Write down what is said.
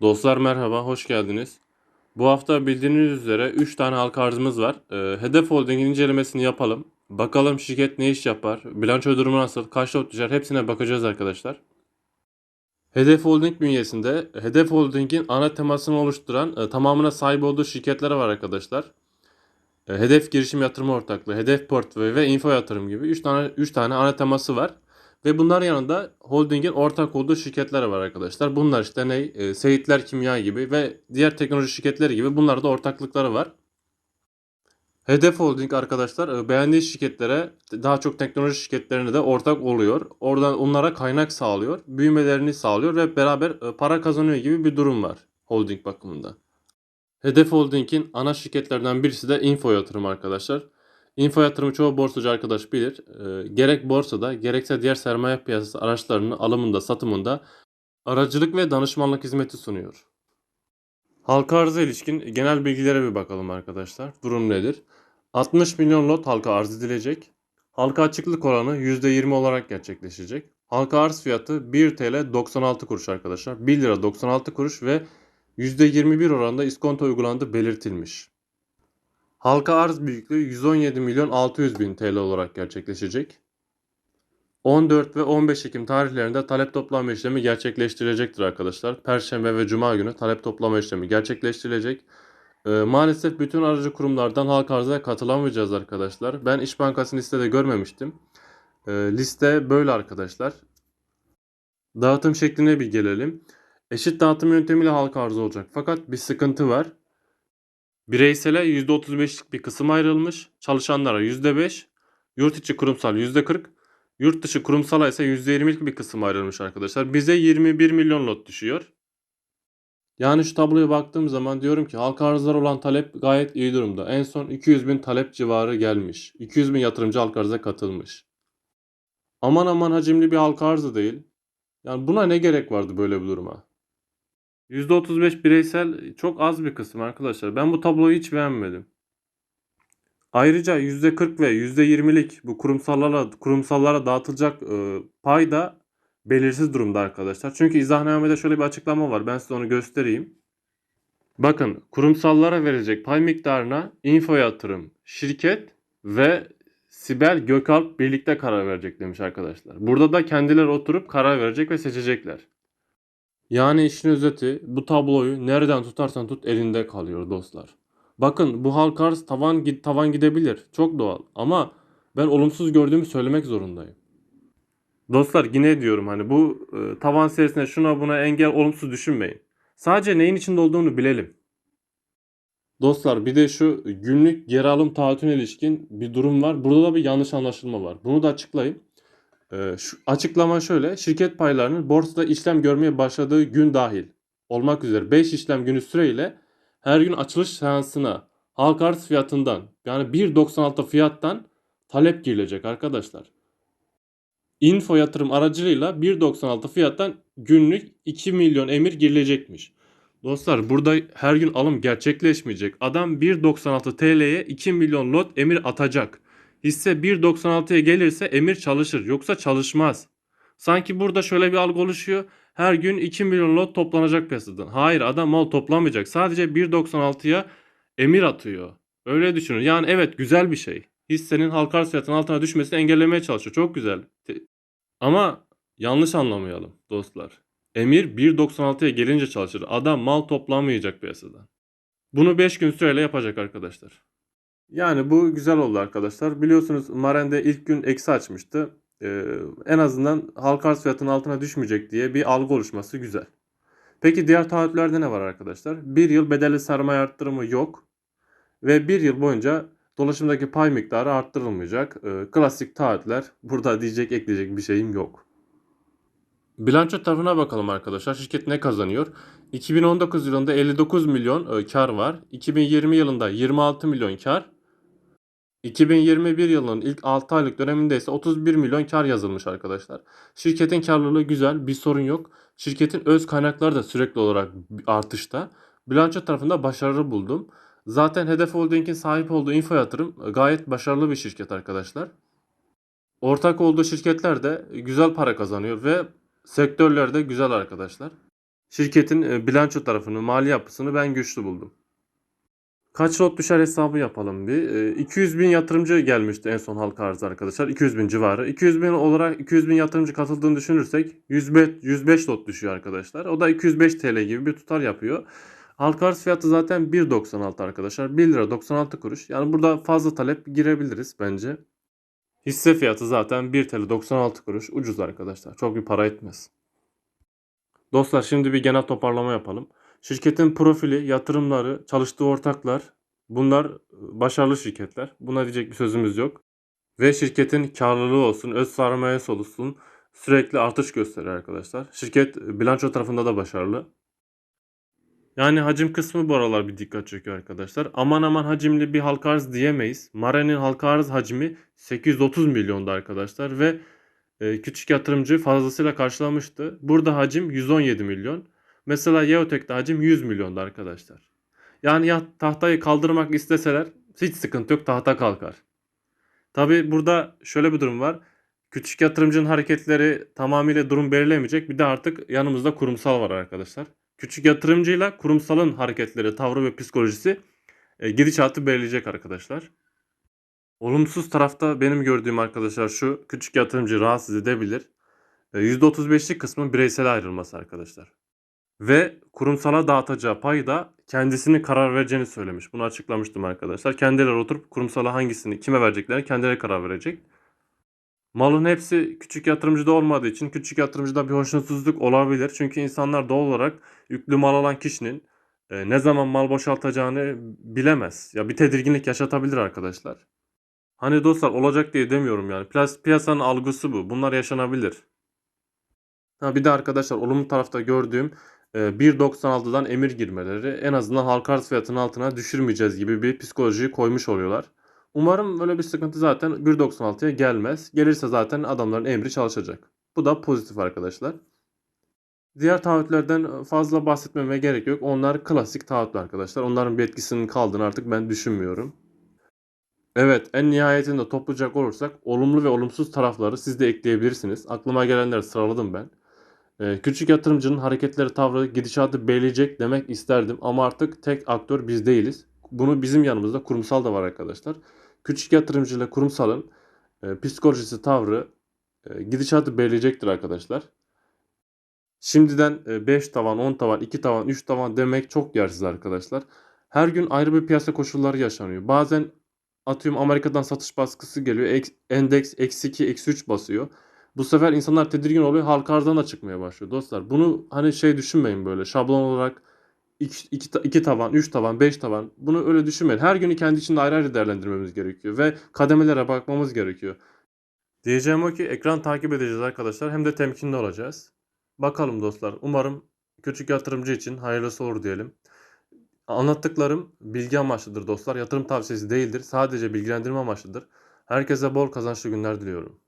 Dostlar merhaba, hoş geldiniz. Bu hafta bildiğiniz üzere 3 tane halka arzımız var. Ee, Hedef Holding'in incelemesini yapalım. Bakalım şirket ne iş yapar, bilanço durumu nasıl, kaç lot düşer hepsine bakacağız arkadaşlar. Hedef Holding bünyesinde Hedef Holding'in ana temasını oluşturan e, tamamına sahip olduğu şirketler var arkadaşlar. E, Hedef Girişim Yatırım Ortaklığı, Hedef Portföy ve Info Yatırım gibi 3 tane 3 tane ana teması var. Ve bunlar yanında holdingin ortak olduğu şirketler var arkadaşlar. Bunlar işte ne? E, Seyitler Kimya gibi ve diğer teknoloji şirketleri gibi bunlarda ortaklıkları var. Hedef Holding arkadaşlar e, beğendiği şirketlere daha çok teknoloji şirketlerine de ortak oluyor. Oradan onlara kaynak sağlıyor, büyümelerini sağlıyor ve beraber e, para kazanıyor gibi bir durum var holding bakımında. Hedef Holding'in ana şirketlerden birisi de Info Yatırım arkadaşlar. Info yatırımı çoğu borsacı arkadaş bilir. E, gerek borsada gerekse diğer sermaye piyasası araçlarının alımında satımında aracılık ve danışmanlık hizmeti sunuyor. Halka arıza ilişkin genel bilgilere bir bakalım arkadaşlar. Durum nedir? 60 milyon lot halka arz edilecek. Halka açıklık oranı %20 olarak gerçekleşecek. Halka arz fiyatı 1 TL 96 kuruş arkadaşlar. 1 lira 96 kuruş ve %21 oranda iskonto uygulandığı belirtilmiş. Halka arz büyüklüğü 117 milyon 600 bin TL olarak gerçekleşecek. 14 ve 15 Ekim tarihlerinde talep toplama işlemi gerçekleştirilecektir arkadaşlar. Perşembe ve Cuma günü talep toplama işlemi gerçekleştirilecek. Ee, maalesef bütün aracı kurumlardan halka arzaya katılamayacağız arkadaşlar. Ben İş Bankası'nın listede görmemiştim. Ee, liste böyle arkadaşlar. Dağıtım şekline bir gelelim. Eşit dağıtım yöntemiyle halka arz olacak. Fakat bir sıkıntı var. Bireysele %35'lik bir kısım ayrılmış. Çalışanlara %5, yurt içi kurumsal %40, yurt dışı kurumsala ise %20'lik bir kısım ayrılmış arkadaşlar. Bize 21 milyon lot düşüyor. Yani şu tabloya baktığım zaman diyorum ki halka arzlar olan talep gayet iyi durumda. En son 200 bin talep civarı gelmiş. 200 bin yatırımcı halka arza katılmış. Aman aman hacimli bir halka arzı değil. Yani buna ne gerek vardı böyle bir duruma? %35 bireysel çok az bir kısım arkadaşlar. Ben bu tabloyu hiç beğenmedim. Ayrıca %40 ve %20'lik bu kurumsallara kurumsallara dağıtılacak e, pay da belirsiz durumda arkadaşlar. Çünkü izahnamede şöyle bir açıklama var. Ben size onu göstereyim. Bakın kurumsallara verecek pay miktarına info yatırım, şirket ve Sibel Gökalp birlikte karar verecek demiş arkadaşlar. Burada da kendileri oturup karar verecek ve seçecekler. Yani işin özeti bu tabloyu nereden tutarsan tut elinde kalıyor dostlar. Bakın bu halk arz tavan tavan gidebilir. Çok doğal ama ben olumsuz gördüğümü söylemek zorundayım. Dostlar yine diyorum hani bu e, tavan serisine şuna buna engel olumsuz düşünmeyin. Sadece neyin içinde olduğunu bilelim. Dostlar bir de şu günlük geri alım taahhütüne ilişkin bir durum var. Burada da bir yanlış anlaşılma var. Bunu da açıklayayım. Ee, şu açıklama şöyle. Şirket paylarının borsada işlem görmeye başladığı gün dahil olmak üzere 5 işlem günü süreyle her gün açılış seansına halka arz fiyatından yani 1.96 fiyattan talep girilecek arkadaşlar. Info yatırım aracılığıyla 1.96 fiyattan günlük 2 milyon emir girilecekmiş. Dostlar burada her gün alım gerçekleşmeyecek. Adam 1.96 TL'ye 2 milyon lot emir atacak. Hisse 1.96'ya gelirse emir çalışır yoksa çalışmaz. Sanki burada şöyle bir algı oluşuyor. Her gün 2 milyon lot toplanacak piyasadan. Hayır adam mal toplamayacak. Sadece 1.96'ya emir atıyor. Öyle düşünün. Yani evet güzel bir şey. Hissenin halka arz fiyatının altına düşmesini engellemeye çalışıyor. Çok güzel. Ama yanlış anlamayalım dostlar. Emir 1.96'ya gelince çalışır. Adam mal toplamayacak piyasadan. Bunu 5 gün süreyle yapacak arkadaşlar. Yani bu güzel oldu arkadaşlar. Biliyorsunuz Maren'de ilk gün eksi açmıştı. Ee, en azından halka arz fiyatının altına düşmeyecek diye bir algı oluşması güzel. Peki diğer taahhütlerde ne var arkadaşlar? Bir yıl bedelli sermaye arttırımı yok. Ve bir yıl boyunca dolaşımdaki pay miktarı arttırılmayacak. Ee, klasik taahhütler. Burada diyecek ekleyecek bir şeyim yok. Bilanço tarafına bakalım arkadaşlar. Şirket ne kazanıyor? 2019 yılında 59 milyon e, kar var. 2020 yılında 26 milyon kar. 2021 yılının ilk 6 aylık döneminde ise 31 milyon kar yazılmış arkadaşlar. Şirketin karlılığı güzel, bir sorun yok. Şirketin öz kaynakları da sürekli olarak artışta. Bilanço tarafında başarılı buldum. Zaten Hedef Holding'in sahip olduğu info yatırım gayet başarılı bir şirket arkadaşlar. Ortak olduğu şirketler de güzel para kazanıyor ve sektörlerde güzel arkadaşlar. Şirketin e, bilanço tarafını, mali yapısını ben güçlü buldum. Kaç lot düşer hesabı yapalım bir. E, 200 bin yatırımcı gelmişti en son halka arz arkadaşlar. 200 bin civarı. 200 bin olarak 200 bin yatırımcı katıldığını düşünürsek 105, 105 lot düşüyor arkadaşlar. O da 205 TL gibi bir tutar yapıyor. Halka arz fiyatı zaten 1.96 arkadaşlar. 1 lira 96 kuruş. Yani burada fazla talep girebiliriz bence. Hisse fiyatı zaten 1 TL 96 kuruş. Ucuz arkadaşlar. Çok bir para etmez. Dostlar şimdi bir genel toparlama yapalım. Şirketin profili, yatırımları, çalıştığı ortaklar bunlar başarılı şirketler. Buna diyecek bir sözümüz yok. Ve şirketin karlılığı olsun, öz sermayesi olsun sürekli artış gösteriyor arkadaşlar. Şirket bilanço tarafında da başarılı. Yani hacim kısmı bu aralar bir dikkat çekiyor arkadaşlar. Aman aman hacimli bir halka arz diyemeyiz. Mare'nin halka arz hacmi 830 milyonda arkadaşlar ve e, küçük yatırımcı fazlasıyla karşılamıştı. Burada hacim 117 milyon. Mesela Yeotek'te hacim 100 milyonda arkadaşlar. Yani ya tahtayı kaldırmak isteseler hiç sıkıntı yok tahta kalkar. Tabi burada şöyle bir durum var. Küçük yatırımcının hareketleri tamamıyla durum belirlemeyecek. Bir de artık yanımızda kurumsal var arkadaşlar. Küçük yatırımcıyla kurumsalın hareketleri, tavrı ve psikolojisi e, gidişatı belirleyecek arkadaşlar. Olumsuz tarafta benim gördüğüm arkadaşlar şu küçük yatırımcı rahatsız edebilir. E, %35'lik kısmı bireysel ayrılması arkadaşlar. Ve kurumsala dağıtacağı payı da kendisinin karar vereceğini söylemiş. Bunu açıklamıştım arkadaşlar. Kendileri oturup kurumsala hangisini kime vereceklerini kendileri karar verecek. Malın hepsi küçük yatırımcıda olmadığı için küçük yatırımcıda bir hoşnutsuzluk olabilir. Çünkü insanlar doğal olarak yüklü mal alan kişinin e, ne zaman mal boşaltacağını bilemez. Ya bir tedirginlik yaşatabilir arkadaşlar. Hani dostlar olacak diye demiyorum yani. Piyas- Piyasanın algısı bu. Bunlar yaşanabilir. Ha bir de arkadaşlar olumlu tarafta gördüğüm 1.96'dan emir girmeleri en azından halka arz fiyatının altına düşürmeyeceğiz gibi bir psikolojiyi koymuş oluyorlar. Umarım böyle bir sıkıntı zaten 1.96'ya gelmez. Gelirse zaten adamların emri çalışacak. Bu da pozitif arkadaşlar. Diğer taahhütlerden fazla bahsetmeme gerek yok. Onlar klasik taahhütler arkadaşlar. Onların bir etkisinin kaldığını artık ben düşünmüyorum. Evet, en nihayetinde toplayacak olursak olumlu ve olumsuz tarafları siz de ekleyebilirsiniz. Aklıma gelenleri sıraladım ben. Ee, küçük yatırımcının hareketleri, tavrı, gidişatı belirleyecek demek isterdim ama artık tek aktör biz değiliz. Bunu bizim yanımızda kurumsal da var arkadaşlar. Küçük yatırımcı ile kurumsalın e, psikolojisi, tavrı, e, gidişatı belirleyecektir arkadaşlar. Şimdiden 5 tavan, 10 tavan, 2 tavan, 3 tavan demek çok yersiz arkadaşlar. Her gün ayrı bir piyasa koşulları yaşanıyor. Bazen atıyorum Amerika'dan satış baskısı geliyor. Ek- Endeks eksi 2, eksi 3 basıyor. Bu sefer insanlar tedirgin oluyor. Halka arzdan da çıkmaya başlıyor dostlar. Bunu hani şey düşünmeyin böyle şablon olarak 2, 2 tavan, 3 tavan, 5 tavan. Bunu öyle düşünmeyin. Her günü kendi içinde ayrı ayrı değerlendirmemiz gerekiyor. Ve kademelere bakmamız gerekiyor. Diyeceğim o ki ekran takip edeceğiz arkadaşlar. Hem de temkinli olacağız. Bakalım dostlar. Umarım küçük yatırımcı için hayırlısı olur diyelim. Anlattıklarım bilgi amaçlıdır dostlar. Yatırım tavsiyesi değildir. Sadece bilgilendirme amaçlıdır. Herkese bol kazançlı günler diliyorum.